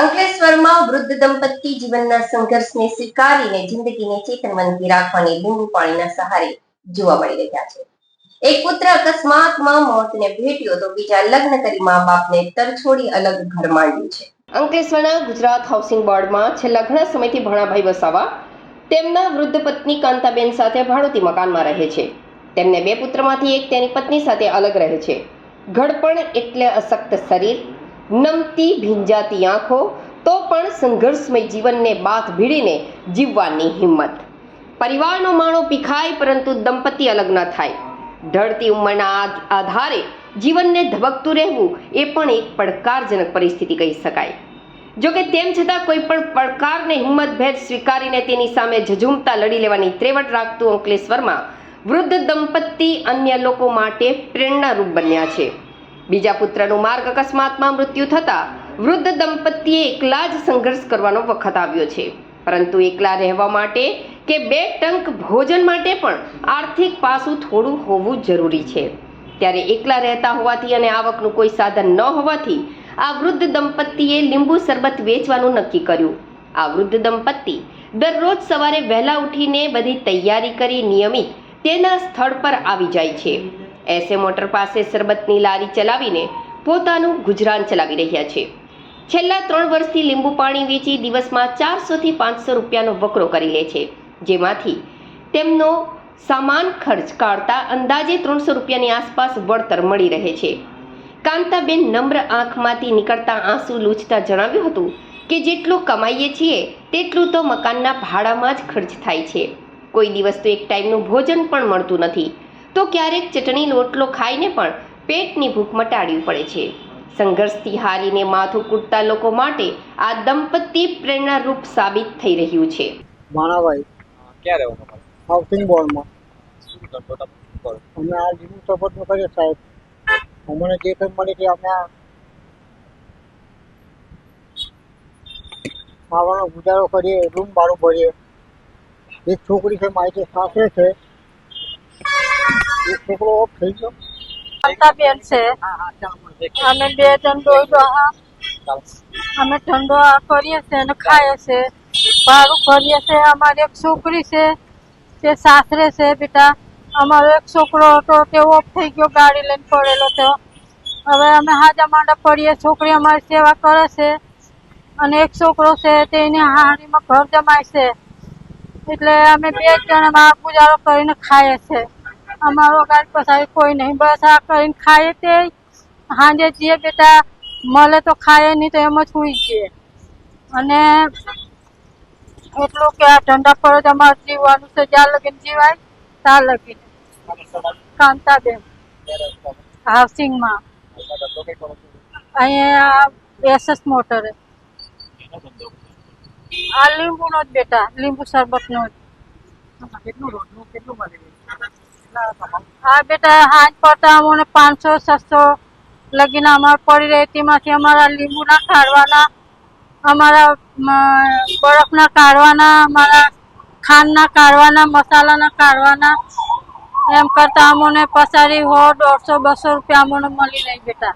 અંકલેશ્વરમાં વૃદ્ધ દંપતી જીવનના સંઘર્ષને સ્વીકારીને જિંદગીને ચેતનવંતી રાખવાની લીંબુ પાણીના સહારે જોવા મળી રહ્યા છે. એક પુત્ર અકસ્માતમાં મોતને ભેટ્યો તો બીજા લગ્ન કરી મા બાપને તરછોડી અલગ ઘર માંડ્યું છે. અંકલેશ્વરના ગુજરાત હાઉસિંગ બોર્ડમાં છેલ્લા ઘણા સમયથી ભણાભાઈ વસાવા તેમના વૃદ્ધ પત્ની કાંતાબેન સાથે ભાડુતી મકાનમાં રહે છે. તેમને બે પુત્રમાંથી એક તેની પત્ની સાથે અલગ રહે છે. ઘડપણ એટલે અશક્ત શરીર નમતી ભીંજાતી આંખો, તો પણ સંઘર્ષમય જીવનને બાથ ભીડીને જીવવાની હિંમત. પરિવારનો માણો પીખાય પરંતુ દંપતી અલગ ન થાય. ઢળતી ઉંમરના આધારે જીવનને ધબકતું રહેવું એ પણ એક પડકારજનક પરિસ્થિતિ કહી શકાય. જો કે તેમ છતાં કોઈ પણ પડકારને હિંમતભેર સ્વીકારીને તેની સામે ઝઝૂમતા લડી લેવાની ત્રેવટ રાખતું અંકલેશ્વરમાં વૃદ્ધ દંપતી અન્ય લોકો માટે પ્રેરણારૂપ બન્યા છે. બીજા પુત્રનું માર્ગ અકસ્માતમાં મૃત્યુ થતાં વૃદ્ધ દંપતીએ એકલા જ સંઘર્ષ કરવાનો વખત આવ્યો છે. પરંતુ એકલા રહેવા માટે કે બે ટંક ભોજન માટે પણ આર્થિક પાસું થોડું હોવું જરૂરી છે. ત્યારે એકલા રહેતા હોવાથી અને આવકનું કોઈ સાધન ન હોવાથી આ વૃદ્ધ દંપતીએ લીંબુ શરબત વેચવાનું નક્કી કર્યું. આ વૃદ્ધ દંપતી દરરોજ સવારે વહેલા ઉઠીને બધી તૈયારી કરી નિયમિત તેના સ્થળ પર આવી જાય છે. એસે મોટર પાસે શરબતની લારી ચલાવીને પોતાનું ગુજરાન ચલાવી રહ્યા છે. છેલ્લા ત્રણ વર્ષથી લીંબુ પાણી વેચી દિવસમાં ચારસોથી પાંચસો રૂપિયાનો વકરો કરી લે છે. જેમાંથી તેમનો સામાન ખર્ચ કાઢતા અંદાજે ત્રણસો રૂપિયાની આસપાસ વળતર મળી રહે છે. કાંતાબેન નમ્ર આંખમાંથી નીકળતા આંસુ લૂછતા જણાવ્યું હતું કે જેટલું કમાઈએ છીએ, તેટલું તો મકાનના ભાડામાં જ ખર્ચ થાય છે. કોઈ દિવસ તો એક ટાઈમનું ભોજન પણ મળતું નથી. તો ક્યારેક ચટણી લોટલો ખાઈને પણ પેટની ભૂખ મટાડવી પડે છે. સંઘર્ષથી હારીને માથું કૂટતા લોકો માટે આ દંપતી પ્રેરણારૂપ સાબિત થઈ રહ્યું છે. માણાભાઈ ક્યાં રહેવું હાઉસિંગ બોર્ડમાં. અમે આ લીંબુ સપોર્ટનું કરીએ સાહેબ. અમને જે કંઈ મળે તે અમે ખાવાનો ગુજારો કરીએ રૂમ ભાડું ભરીએ. એક છોકરી છે મારી જે સાસરે છે. એક ઓફ થઈ ગયો? બેન છે. અમે બે જણ દોડો અમે ઠંડો કરીએ છે અને ખાઈએ છે ભાડું કરીએ છે અમારી એક છોકરી છે. તે સાસરે છે બેટા. અમારો એક છોકરો હતો. તે ઓફ થઈ ગયો ગાડી લઈને પડેલો તો હવે અમે હાજા માંડા પડીએ. છોકરી અમારી સેવા કરે છે. અને એક છોકરો છે તેને હાડીમાં ઘર જમાય છે. એટલે અમે બે જણ ગુજારો કરીને ખાઈએ છે અમારો ગાડી પછી કોઈ નહીં. બસ આ કરીને ખાઈએ તે સાંજે જઈએ બેટા. મળે તો ખાઈએ નહીં તો એમ જ સુઈ જઈએ. અને એટલું કે આ ધંધા પર જ અમારે જીવવાનું છે. જ્યાં લગીને જીવાય, ત્યાં લગીને. કાંતાબેન. હાઉસિંગમાં. કઈ અહીંયા એસએસ મોટર. આ લીંબુનો જ બેટા, લીંબુ શરબતનો જ. કેટલું કેટલું હા, બેટા, હાથ પડતા અમને પાંચસો, છસો લગીને અમારે પડી રહી તેમાંથી અમારા લીંબુના કાઢવાના, અમારા બરફના કાઢવાના, અમારા ખાંડના કાઢવાના, મસાલાના કાઢવાના, એમ કરતા અમને પસારી હો, દોઢસો, બસો રૂપિયા અમને મળી રહી, બેટા.